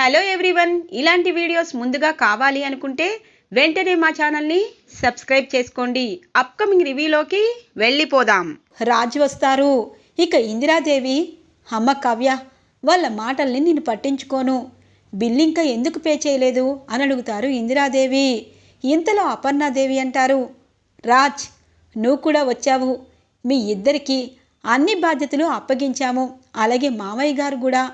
Hello everyone ఇలాంటి videos ముందుగా కావాలి అనుకుంటే వెంటనే మా ఛానల్ని సబ్స్క్రైబ్ చేసుకోండి. అప్కమింగ్ రివ్యూలోకి వెళ్ళిపోదాం. రాజు వస్తారు. ఇక ఇందిరాదేవి అమ్మ కవ్య వాళ్ళ మాటల్ని నేను పట్టించుకోను. బిల్లు ఇంకా ఎందుకు పే చేయలేదు అని అడుగుతారు ఇందిరాదేవి. ఇంతలో అపర్ణాదేవి అంటారు రాజ్ నువ్వు కూడా వచ్చావు. మీ ఇద్దరికి అన్ని బాధ్యతలు అప్పగించాము. అలాగే మామయ్య గారు కూడా.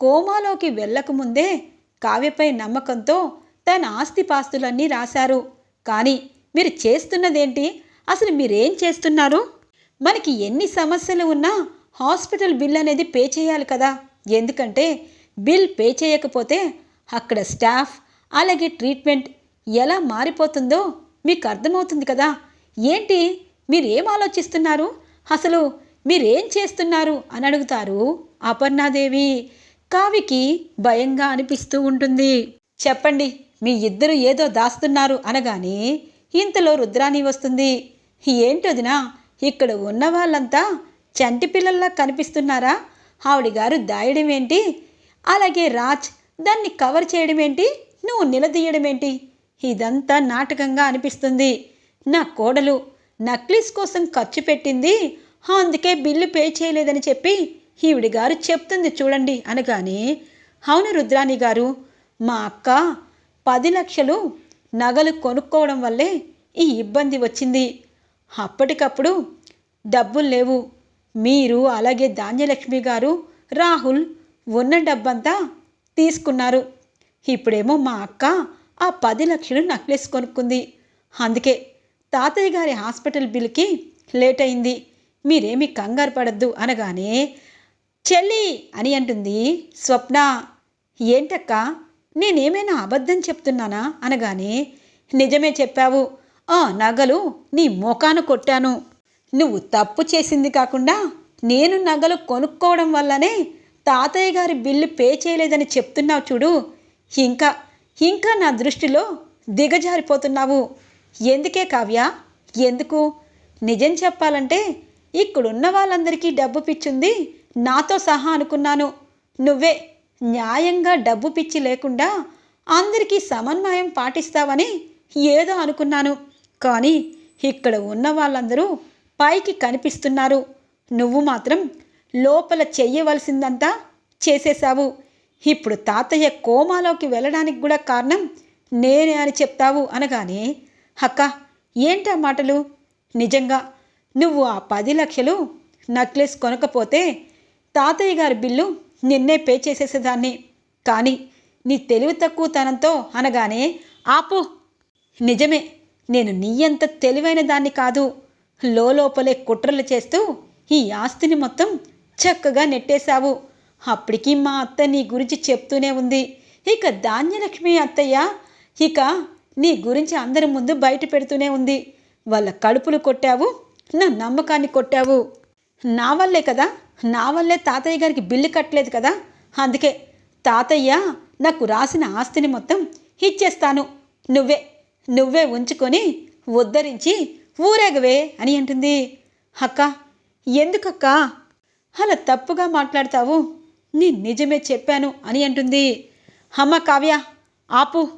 కోమాలోకి వెళ్ళకముందే కావ్యపై నమ్మకంతో తన ఆస్తిపాస్తులన్నీ రాశారు. కానీ మీరు చేస్తున్నదేంటి? అసలు మీరేం చేస్తున్నారు? మనకి ఎన్ని సమస్యలు ఉన్నా హాస్పిటల్ బిల్ అనేది పే చేయాలి కదా. ఎందుకంటే బిల్ పే చేయకపోతే అక్కడ స్టాఫ్ అలాగే ట్రీట్మెంట్ ఎలా మారిపోతుందో మీకు అర్థమవుతుంది కదా. ఏంటి? మీరేం ఆలోచిస్తున్నారు? అసలు మీరేం చేస్తున్నారు? అని అడుగుతారు అపర్ణాదేవి. కావికి భయంగా అనిపిస్తూ ఉంటుంది. చెప్పండి మీ ఇద్దరు ఏదో దాస్తున్నారు అనగానే ఇంతలో రుద్రాణి వస్తుంది. ఏంటొదినా ఇక్కడ ఉన్న వాళ్ళంతా చంటి పిల్లల్లా కనిపిస్తున్నారా? ఆవిడ గారు దాయడం ఏంటి? అలాగే రాజ్ దాన్ని కవర్ చేయడం ఏంటి? నువ్వు నిలదీయడం ఏంటి? ఇదంతా నాటకంగా అనిపిస్తుంది. నా కోడలు నక్లీస్ కోసం ఖర్చు పెట్టింది అందుకే బిల్లు పే చేయలేదని చెప్పి ఈవిడి గారు చెప్తుంది చూడండి అనగానే అవును రుద్రాణి గారు మా అక్క పది లక్షలు నగలు కొనుక్కోవడం వల్లే ఈ ఇబ్బంది వచ్చింది. అప్పటికప్పుడు డబ్బులు లేవు. మీరు అలాగే ధాన్యలక్ష్మి గారు రాహుల్ ఉన్న డబ్బంతా తీసుకున్నారు. ఇప్పుడేమో మా అక్క ఆ పది లక్షలు నక్లెస్ కొనుక్కుంది. అందుకే తాతయ్య గారి హాస్పిటల్ బిల్కి లేట్ అయింది. మీరేమి కంగారు పడద్దు అనగానే చెల్లి అని అంటుంది స్వప్న. ఏంటక్క నేనేమైనా అబద్ధం చెప్తున్నానా? అనగానే నిజమే చెప్పావు. ఆ నగలు నీ మోకాను కొట్టాను. నువ్వు తప్పు చేసింది కాకుండా నేను నగలు కొనుక్కోవడం వల్లనే తాతయ్య గారి బిల్లు పే చేయలేదని చెప్తున్నావు చూడు. ఇంకా ఇంకా నా దృష్టిలో దిగజారిపోతున్నావు. ఎందుకే కావ్య? ఎందుకు? నిజం చెప్పాలంటే ఇక్కడున్న వాళ్ళందరికీ డబ్బు పిచ్చుంది. నాతో సహా అనుకున్నాను. నువ్వే న్యాయంగా డబ్బు పిచ్చి లేకుండా అందరికీ సమన్వయం పాటిస్తావని ఏదో అనుకున్నాను. కానీ ఇక్కడ ఉన్న వాళ్ళందరూ పైకి కనిపిస్తున్నారు. నువ్వు మాత్రం లోపల చెయ్యవలసిందంతా చేసేశావు. ఇప్పుడు తాతయ్య కోమాలోకి వెళ్ళడానికి కూడా కారణం నేనే అని చెప్తావు అనగానే అక్క ఏంటా మాటలు? నిజంగా నువ్వు ఆ పది లక్షలు నక్లెస్ కొనకపోతే తాతయ్య గారి బిల్లు నిన్నే పే చేసేసేదాన్ని. కానీ నీ తెలివి తక్కువతనంతో అనగానే ఆపు. నిజమే నేను నీయంత తెలివైన దాన్ని కాదు. లోపలే కుట్రలు చేస్తూ ఈ ఆస్తిని మొత్తం చక్కగా నెట్టేశావు. అప్పటికి మా అత్త నీ గురించి చెప్తూనే ఉంది. ఇక ధాన్యలక్ష్మి అత్తయ్య ఇక నీ గురించి అందరి ముందు బయట పెడుతూనే ఉంది. వాళ్ళ కడుపులు కొట్టావు నా నమ్మకాన్ని కొట్టావు. నా వల్లే కదా నా వల్లే తాతయ్య గారికి బిల్లు కట్టలేదు కదా? అందుకే తాతయ్య నాకు రాసిన ఆస్తిని మొత్తం ఇచ్చేస్తాను. నువ్వే నువ్వే ఉంచుకొని ఉద్ధరించి ఊరేగవే అని అంటుంది. అక్క ఎందుకక్క? అలా తప్పుగా మాట్లాడతావు. నీ నిజమే చెప్పాను అని అంటుంది. అమ్మ కావ్య ఆపు.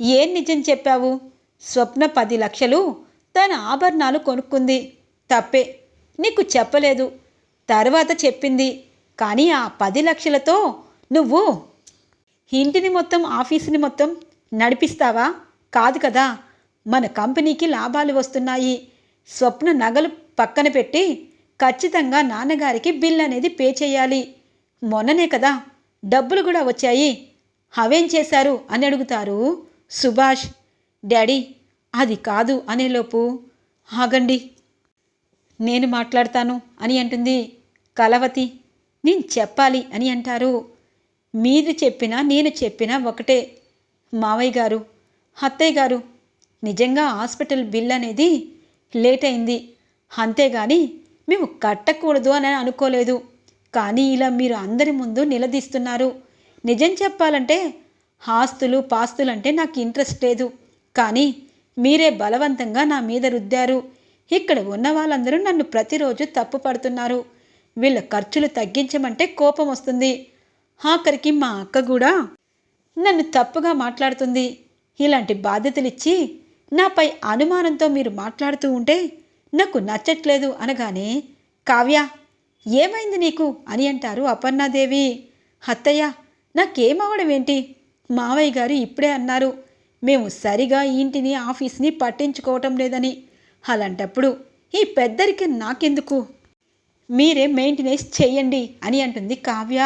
ఏం నిజం చెప్పావు? స్వప్న పది లక్షలు తన ఆభరణాలు కొనుక్కుంది. తప్పే నీకు చెప్పలేదు. తర్వాత చెప్పింది కానీ ఆ పది లక్షలతో నువ్వు ఇంటిని మొత్తం ఆఫీసుని మొత్తం నడిపిస్తావా? కాదు కదా మన కంపెనీకి లాభాలు వస్తున్నాయి. స్వప్న నగలు పక్కన పెట్టి ఖచ్చితంగా నాన్నగారికి బిల్ అనేది పే చేయాలి. మొన్ననే కదా డబ్బులు కూడా వచ్చాయి. అవేం చేశారు? అని అడుగుతారు సుభాష్. డాడీ అది కాదు అనేలోపు ఆగండి. నేను మాట్లాడతాను అని అంటుంది కలవతి నేను చెప్పాలి అని అంటారు. మీరు చెప్పినా నేను చెప్పినా ఒకటే. మావయ్య గారు అత్తయ్య గారు నిజంగా హాస్పిటల్ బిల్ అనేది లేట్ అయింది. అంతేగాని మేము కట్టకూడదు అని అనుకోలేదు. కానీ ఇలా మీరు అందరి ముందు నిలదీస్తున్నారు. నిజం చెప్పాలంటే ఆస్తులు పాస్తులంటే నాకు ఇంట్రెస్ట్ లేదు. కానీ మీరే బలవంతంగా నా మీద రుద్దారు. ఇక్కడ ఉన్న వాళ్ళందరూ నన్ను ప్రతిరోజు తప్పు పడుతున్నారు. వీళ్ళ ఖర్చులు తగ్గించమంటే కోపం వస్తుంది. ఆఖరికి మా అక్క కూడా నన్ను తప్పుగా మాట్లాడుతుంది. ఇలాంటి బాధ్యతలిచ్చి నాపై అనుమానంతో మీరు మాట్లాడుతూ ఉంటే నాకు నచ్చట్లేదు అనగానే కావ్య ఏమైంది నీకు? అని అంటారు అపర్ణాదేవి. అత్తయ్య నాకేమవడం ఏంటి మావయ్య గారు ఇప్పుడే అన్నారు మేము సరిగా ఇంటిని ఆఫీస్ని పట్టించుకోవటం లేదని. అలాంటప్పుడు ఈ పెద్దరికి నాకెందుకు? మీరే మెయింటెనెన్స్ చేయండి అని అంటుంది కావ్య.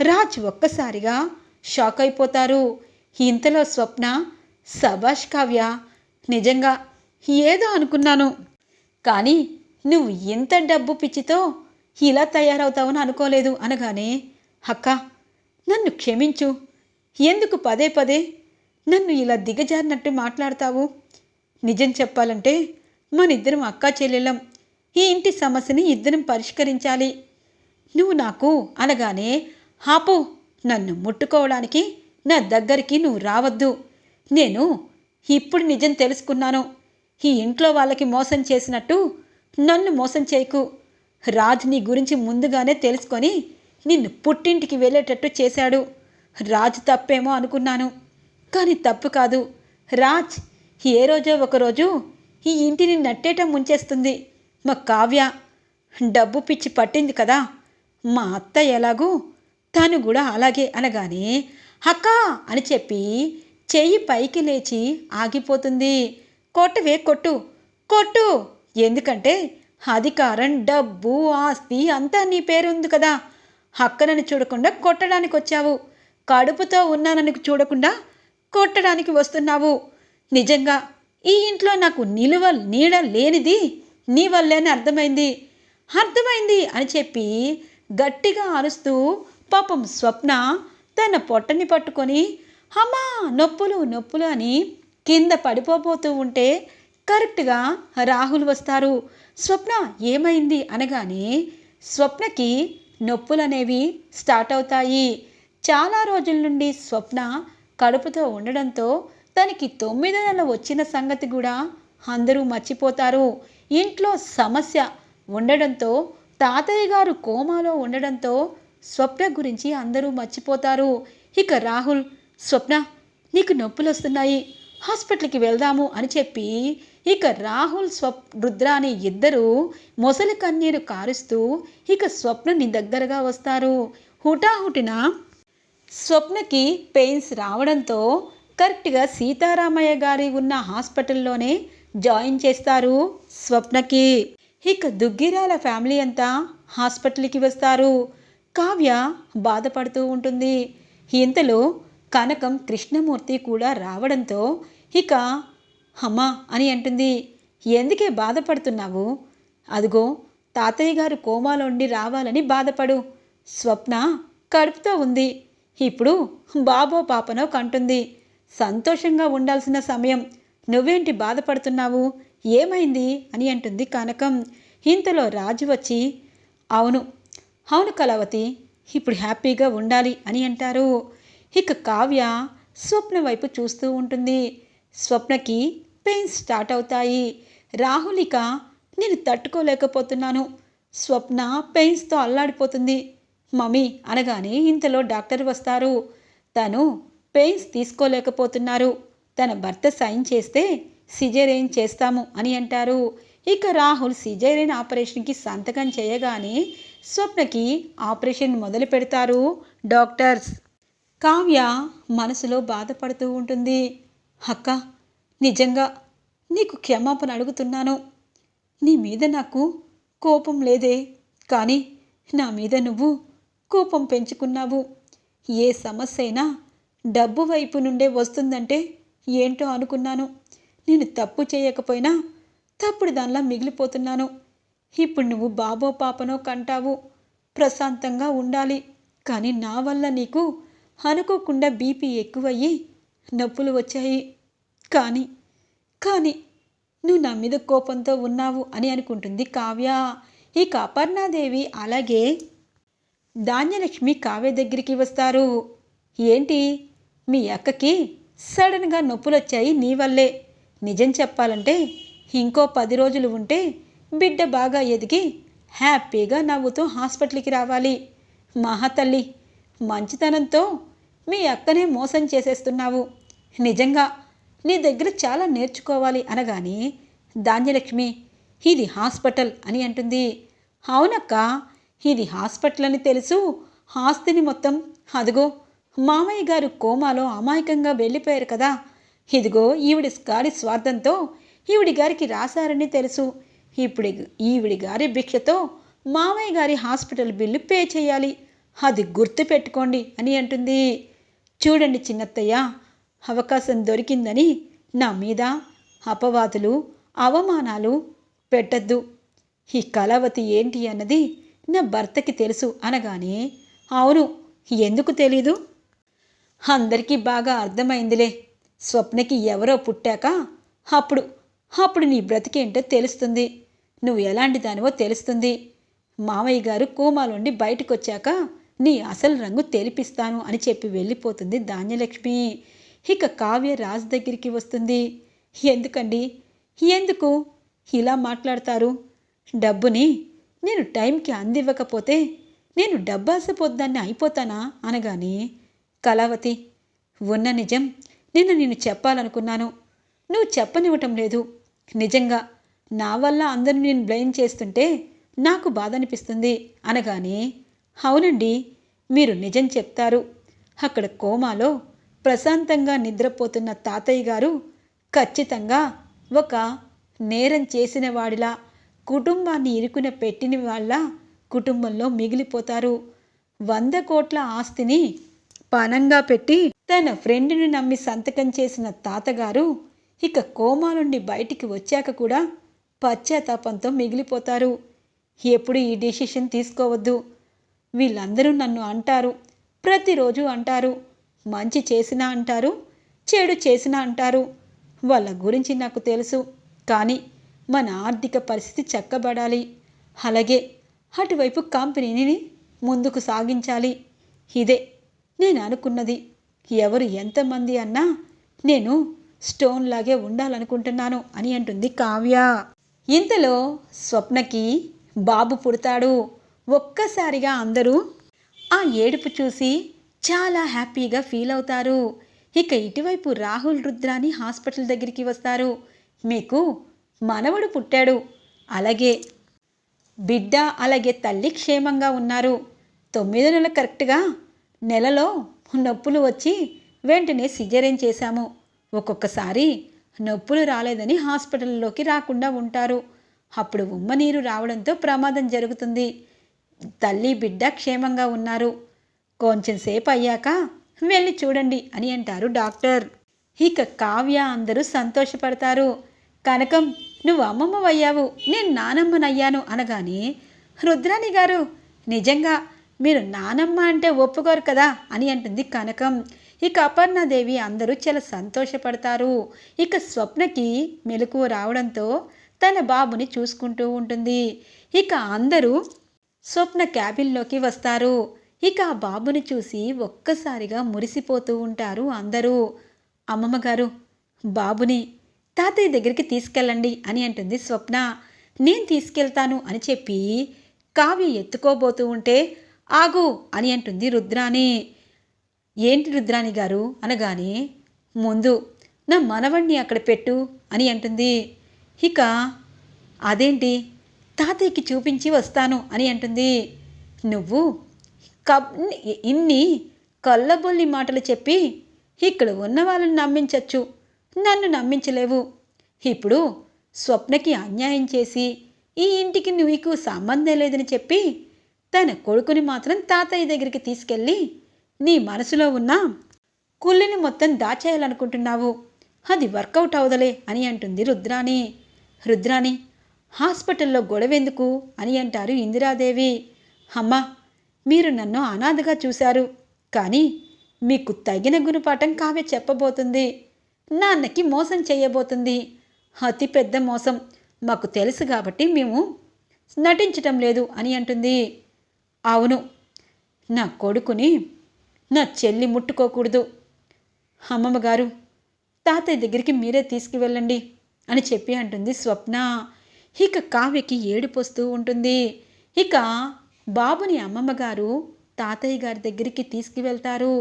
రాజ్ ఒక్కసారిగా షాక్ అయిపోతారు. ఇంతలో స్వప్న సభాష్ కావ్య నిజంగా ఏదో అనుకున్నాను. కానీ నువ్వు ఇంత డబ్బు పిచ్చితో ఇలా తయారవుతావని అనుకోలేదు అనగానే అక్క నన్ను క్షమించు. ఎందుకు పదే పదే నన్ను ఇలా దిగజారినట్టు మాట్లాడతావు? నిజం చెప్పాలంటే మనిద్దరం అక్కా చెల్లెళ్ళం. ఈ ఇంటి సమస్యని ఇద్దరం పరిష్కరించాలి. నువ్వు నాకు అనగానే హాపు నన్ను ముట్టుకోవడానికి నా దగ్గరికి నువ్వు రావద్దు. నేను ఇప్పుడు నిజం తెలుసుకున్నాను. ఈ ఇంట్లో వాళ్ళకి మోసం చేసినట్టు నన్ను మోసం చేయకు. రాజు నీ గురించి ముందుగానే తెలుసుకొని నిన్ను పుట్టింటికి వెళ్ళేటట్టు చేశాడు. రాజు తప్పేమో అనుకున్నాను. కానీ తప్పు కాదు. రాజ్ ఏ రోజో ఒకరోజు ఈ ఇంటిని నట్టేట ముంచేస్తుంది. మా కావ్య డబ్బు పిచ్చి పట్టింది కదా. మా అత్త ఎలాగూ తను కూడా అలాగే అనగానే అక్క అని చెప్పి చెయ్యి పైకి లేచి ఆగిపోతుంది. కొట్టువే కొట్టు కొట్టు. ఎందుకంటే అధికారం డబ్బు ఆస్తి అంతా నీ పేరు ఉంది కదా అక్కనని చూడకుండా కొట్టడానికి వచ్చావు. కడుపుతో ఉన్నానని చూడకుండా కొట్టడానికి వస్తున్నావు. నిజంగా ఈ ఇంట్లో నాకు నిలువ నీడ లేనిది నీ వల్లేనే అర్థమైంది. అర్థమైంది అని చెప్పి గట్టిగా అరుస్తూ పాపం స్వప్న తన పొట్టని పట్టుకొని అమ్మా నొప్పులు నొప్పులు అని కింద పడిపోబోతూ ఉంటే కరెక్ట్గా రాహుల్ వస్తారు. స్వప్న ఏమైంది అనగానే స్వప్నకి నొప్పులనేవి స్టార్ట్ అవుతాయి. చాలా రోజుల నుండి స్వప్న కడుపుతో ఉండడంతో తనకి తొమ్మిది నెలలు వచ్చిన సంగతి కూడా అందరూ మర్చిపోతారు. ఇంట్లో సమస్య ఉండడంతో తాతయ్య గారు కోమాలో ఉండడంతో స్వప్న గురించి అందరూ మర్చిపోతారు. ఇక రాహుల్ స్వప్న నీకు నొప్పులు వస్తున్నాయి హాస్పిటల్కి వెళ్దాము అని చెప్పి ఇక రాహుల్ స్వప్ రుద్ర అనే ఇద్దరు మొసలి కన్నీరు కారుస్తూ ఇక స్వప్నని దగ్గరగా వస్తారు. హుటాహుటిన స్వప్నకి పెయిన్స్ రావడంతో కరెక్ట్గా సీతారామయ్య గారి ఉన్న హాస్పిటల్లోనే జాయిన్ చేస్తారు స్వప్నకి. ఇక దుగ్గిరాల ఫ్యామిలీ అంతా హాస్పిటల్కి వస్తారు. కావ్య బాధపడుతూ ఉంటుంది. ఇంతలో కనకం కృష్ణమూర్తి కూడా రావడంతో ఇక అమ్మా అని అంటుంది. ఎందుకే బాధపడుతున్నావు? అదిగో తాతయ్య గారు కోమాలోండి రావాలని బాధపడు. స్వప్న కడుపుతో ఉంది. ఇప్పుడు బాబో పాపనో కంటుంది. సంతోషంగా ఉండాల్సిన సమయం. నువ్వేంటి బాధపడుతున్నావు? ఏమైంది? అని అంటుంది కనకం. ఇంతలో రాజు వచ్చి అవును అవును కళావతి ఇప్పుడు హ్యాపీగా ఉండాలి అని అంటారు. ఇక కావ్య స్వప్న వైపు చూస్తూ ఉంటుంది. స్వప్నకి పెయిన్స్ స్టార్ట్ అవుతాయి. రాహులిక నేను తట్టుకోలేకపోతున్నాను. స్వప్న పెయిన్స్తో అల్లాడిపోతుంది. మమ్మీ అనగానే ఇంతలో డాక్టర్ వస్తారు. తను పెయిన్స్ తీసుకోలేకపోతున్నారు. తన భర్త సైన్ చేస్తే సిజేరియన్ చేస్తాము అని అంటారు. ఇక రాహుల్ సిజేరియన్ ఆపరేషన్కి సంతకం చేయగానే స్వప్నకి ఆపరేషన్ మొదలు పెడతారు డాక్టర్స్. కావ్య మనసులో బాధపడుతూ ఉంటుంది. అక్క నిజంగా నీకు క్షమాపణ అడుగుతున్నాను. నీ మీద నాకు కోపం లేదే కానీ నా మీద నువ్వు కోపం పెంచుకున్నావు. ఏ సమస్య అయినా డబ్బు వైపు నుండే వస్తుందంటే ఏంటో అనుకున్నాను. నేను తప్పు చేయకపోయినా తప్పుడు దానిలా మిగిలిపోతున్నాను. ఇప్పుడు నువ్వు బాబో పాపనో కంటావు. ప్రశాంతంగా ఉండాలి. కానీ నా వల్ల నీకు అనుకోకుండా బీపీ ఎక్కువయ్యి నొప్పులు వచ్చాయి. కానీ కానీ నువ్వు నా మీద కోపంతో ఉన్నావు అని అనుకుంటుంది కావ్య. ఇక అపర్ణాదేవి అలాగే ధాన్యలక్ష్మి కావ్య దగ్గరికి వస్తారు. ఏంటి? మీ అక్కకి సడన్గా నొప్పులు వచ్చాయి నీ వల్లే. నిజం చెప్పాలంటే ఇంకో పది రోజులు ఉంటే బిడ్డ బాగా ఎదిగి హ్యాపీగా నవ్వుతూ హాస్పిటల్కి రావాలి. మహాతల్లి మంచితనంతో మీ అక్కనే మోసం చేసేస్తున్నావు. నిజంగా నీ దగ్గర చాలా నేర్చుకోవాలి అనగానే ధాన్యలక్ష్మి ఇది హాస్పిటల్ అని అంటుంది. అవునక్క ఇది హాస్పిటల్ అని తెలుసు. ఆస్తిని మొత్తం అదుగో మామయ్య గారు కోమాలో అమాయకంగా వెళ్ళిపోయారు కదా. ఇదిగో ఈవిడి గారి స్వార్థంతో ఈవిడి గారికి రాశారని తెలుసు. ఇప్పుడు ఈవిడి గారి భిక్షతో మామయ్య గారి హాస్పిటల్ బిల్లు పే చేయాలి. అది గుర్తు పెట్టుకోండి అని అంటుంది. చూడండి చిన్నత్తయ్య అవకాశం దొరికిందని నా మీద అపవాదులు అవమానాలు పెట్టద్దు. ఈ కళావతి ఏంటి అన్నది నా భర్తకి తెలుసు అనగానే అవును ఎందుకు తెలీదు? అందరికీ బాగా అర్థమైందిలే. స్వప్నకి ఎవరో పుట్టాక అప్పుడు అప్పుడు నీ బ్రతికేంటో తెలుస్తుంది. నువ్వు ఎలాంటి దానివో తెలుస్తుంది. మామయ్య గారు కోమాలోండి బయటకు వచ్చాక నీ అసలు రంగు తెలిపిస్తాను అని చెప్పి వెళ్ళిపోతుంది ధాన్యలక్ష్మి. ఇక కావ్య రాజు దగ్గరికి వస్తుంది. ఎందుకండి? ఎందుకు? ఇలా మాట్లాడతారు. డబ్బుని నేను టైంకి అందివ్వకపోతే నేను డబ్బాసపోద్దాన్ని అయిపోతానా? అనగానే కళావతి ఉన్న నిజం నిన్ను నేను చెప్పాలనుకున్నాను. నువ్వు చెప్పనివ్వటం లేదు. నిజంగా నా వల్ల అందరూ నేను బ్లేమ్ చేస్తుంటే నాకు బాధ అనిపిస్తుంది అనగానే అవునండి మీరు నిజం చెప్తారు. అక్కడ కోమాలో ప్రశాంతంగా నిద్రపోతున్న తాతయ్య గారు ఖచ్చితంగా ఒక నేరం చేసిన వాడిలా కుటుంబాన్ని ఇరుకున పెట్టిన వాళ్ళ కుటుంబంలో మిగిలిపోతారు. వంద కోట్ల ఆస్తిని పనంగా పెట్టి తన ఫ్రెండ్ని నమ్మి సంతకం చేసిన తాతగారు ఇక కోమా నుండి బయటికి వచ్చాక కూడా పశ్చాత్తాపంతో మిగిలిపోతారు. ఎప్పుడు ఈ డెసిషన్ తీసుకోవద్దు. వీళ్ళందరూ నన్ను అంటారు. ప్రతిరోజు అంటారు. మంచి చేసినా అంటారు. చెడు చేసినా అంటారు. వాళ్ళ గురించి నాకు తెలుసు. కానీ మన ఆర్థిక పరిస్థితి చక్కబడాలి. అలాగే అటువైపు కంపెనీని ముందుకు సాగించాలి. ఇదే నేను అనుకున్నది ఎవరు ఎంతమంది అన్నా నేను స్టోన్ లాగే ఉండాలనుకుంటున్నాను అని అంటుంది కావ్య. ఇంతలో స్వప్నకి బాబు పుడతాడు. ఒక్కసారిగా అందరూ ఆ ఏడుపు చూసి చాలా హ్యాపీగా ఫీల్ అవుతారు. ఇక ఇటువైపు రాహుల్ రుద్రాని హాస్పిటల్ దగ్గరికి వస్తారు. మీకు మనవడు పుట్టాడు. అలాగే బిడ్డ అలాగే తల్లి క్షేమంగా ఉన్నారు. తొమ్మిది నెలలు కరెక్ట్గా నెలలో నొప్పులు వచ్చి వెంటనే సిజరేన్ చేశాము. ఒక్కొక్కసారి నొప్పులు రాలేదని హాస్పిటల్లోకి రాకుండా ఉంటారు. అప్పుడు ఉమ్మ నీరు రావడంతో ప్రమాదం జరుగుతుంది. తల్లి బిడ్డ క్షేమంగా ఉన్నారు. కొంచెం సేపు అయ్యాక వెళ్ళి చూడండి అని అంటారు డాక్టర్. ఇక కావ్య అందరూ సంతోషపడతారు. కనకం నువ్వు అమ్మమ్మవయ్యావు. నేను నానమ్మనయ్యాను అనగానే రుద్రాణి గారు నిజంగా మీరు నానమ్మ అంటే ఒప్పుకోరు కదా అని అంటుంది కనకం. ఇక అపర్ణాదేవి అందరూ చాలా సంతోషపడతారు. ఇక స్వప్నకి మెలకువ రావడంతో తన బాబుని చూసుకుంటూ ఉంటుంది. ఇక అందరూ స్వప్న క్యాబిన్లోకి వస్తారు. ఇక ఆ బాబుని చూసి ఒక్కసారిగా మురిసిపోతూ ఉంటారు అందరూ. అమ్మమ్మ గారు బాబుని తాతయ్య దగ్గరికి తీసుకెళ్ళండి అని అంటుంది స్వప్న. నేను తీసుకెళ్తాను అని చెప్పి కావ్య ఎత్తుకోబోతూ ఉంటే ఆగు అని అంటుంది రుద్రాణి. ఏంటి రుద్రాణి గారు? అనగానే ముందు నా మనవణ్ణి అక్కడ పెట్టు అని అంటుంది. ఇక అదేంటి? తాతయ్యకి చూపించి వస్తాను అని అంటుంది. నువ్వు కబ్ ఇన్ని కళ్ళబొల్లి మాటలు చెప్పి ఇక్కడ ఉన్న వాళ్ళని నమ్మించచ్చు. నన్ను నమ్మించలేవు. ఇప్పుడు స్వప్నకి అన్యాయం చేసి ఈ ఇంటికి నీకు సంబంధం లేదని చెప్పి తన కొడుకుని మాత్రం తాతయ్య దగ్గరికి తీసుకెళ్ళి నీ మనసులో ఉన్న కుళ్ళిని మొత్తం దాచేయాలనుకుంటున్నావు. అది వర్కౌట్ అవదలే అని అంటుంది రుద్రాణి. రుద్రాణి హాస్పిటల్లో గొడవెందుకు? అని అంటారు ఇందిరాదేవి. అమ్మా మీరు నన్ను అనాథగా చూశారు కానీ మీకు తగిన గుణపాఠం కావ్య చెప్పబోతుంది. నాన్నకి మోసం చేయబోతుంది. అతి పెద్ద మోసం. మాకు తెలుసు కాబట్టి మేము నటించటం లేదు అని అంటుంది. అవును. నా కొడుకుని నా చెల్లి ముట్టుకోకూడదు. అమ్మమ్మ గారు తాతయ్య దగ్గరికి మీరే తీసుకువెళ్ళండి అని చెప్పి అంటుంది స్వప్న. ఇక కావ్యకి ఏడిపోస్తూ ఉంటుంది. ఇక బాబుని అమ్మమ్మ గారు తాతయ్య గారి దగ్గరికి తీసుకువెళ్తారు.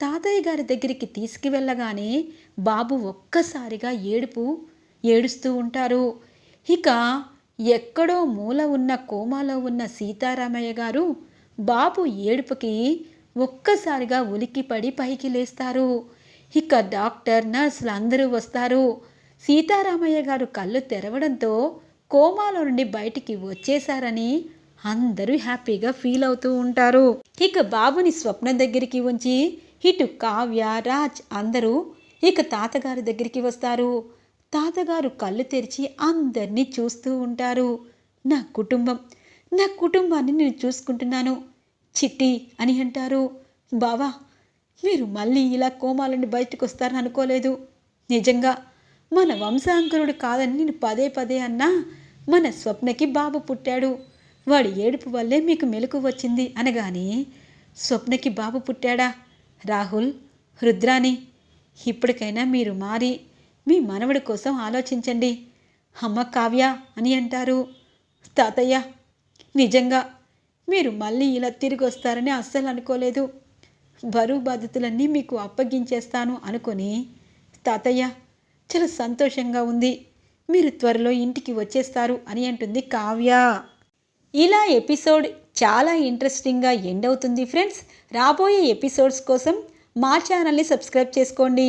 తాతయ్య గారి దగ్గరికి తీసుకువెళ్ళగానే బాబు ఒక్కసారిగా ఏడుపు ఏడుస్తూ ఉంటారు. ఇక ఎక్కడో మూల ఉన్న కోమాలో ఉన్న సీతారామయ్య గారు బాబు ఏడుపుకి ఒక్కసారిగా ఉలిక్కిపడి పైకి లేస్తారు. ఇక డాక్టర్ నర్సులు అందరూ వస్తారు. సీతారామయ్య గారు కళ్ళు తెరవడంతో కోమాలో నుండి బయటికి వచ్చేశారని అందరూ హ్యాపీగా ఫీల్ అవుతూ ఉంటారు. ఇక బాబుని స్వప్నం దగ్గరికి ఉంచి ఇటు కావ్య రాజ్ అందరూ ఇక తాతగారి దగ్గరికి వస్తారు. తాతగారు కళ్ళు తెరిచి అందరినీ చూస్తూ ఉంటారు. నా కుటుంబం నా కుటుంబాన్ని నేను చూసుకుంటున్నాను. చిట్టి అని అంటారు. బావా మీరు మళ్ళీ ఇలా కోమాలని బయటకు వస్తారని అనుకోలేదు. నిజంగా మన వంశాంకురుడు కాదని నేను పదే పదే అన్నా మన స్వప్నకి బాబు పుట్టాడు. వాడి ఏడుపు వల్లే మీకు మెలకు వచ్చింది అనగానే స్వప్నకి బాబు పుట్టాడా? రాహుల్ రుద్రాని ఇప్పటికైనా మీరు మారి మీ మనవడి కోసం ఆలోచించండి. అమ్మ కావ్య అని అంటారు. తాతయ్య నిజంగా మీరు మళ్ళీ ఇలా తిరిగి వస్తారని అస్సలు అనుకోలేదు. బరువు బాధ్యతలన్నీ మీకు అప్పగించేస్తాను అనుకొని తాతయ్య చాలా సంతోషంగా ఉంది. మీరు త్వరలో ఇంటికి వచ్చేస్తారు అని అంటుంది కావ్య. ఇలా ఎపిసోడ్ చాలా ఇంట్రెస్టింగ్గా ఎండ్ అవుతుంది ఫ్రెండ్స్. రాబోయే ఎపిసోడ్స్ కోసం మా ఛానల్ని సబ్స్క్రైబ్ చేసుకోండి.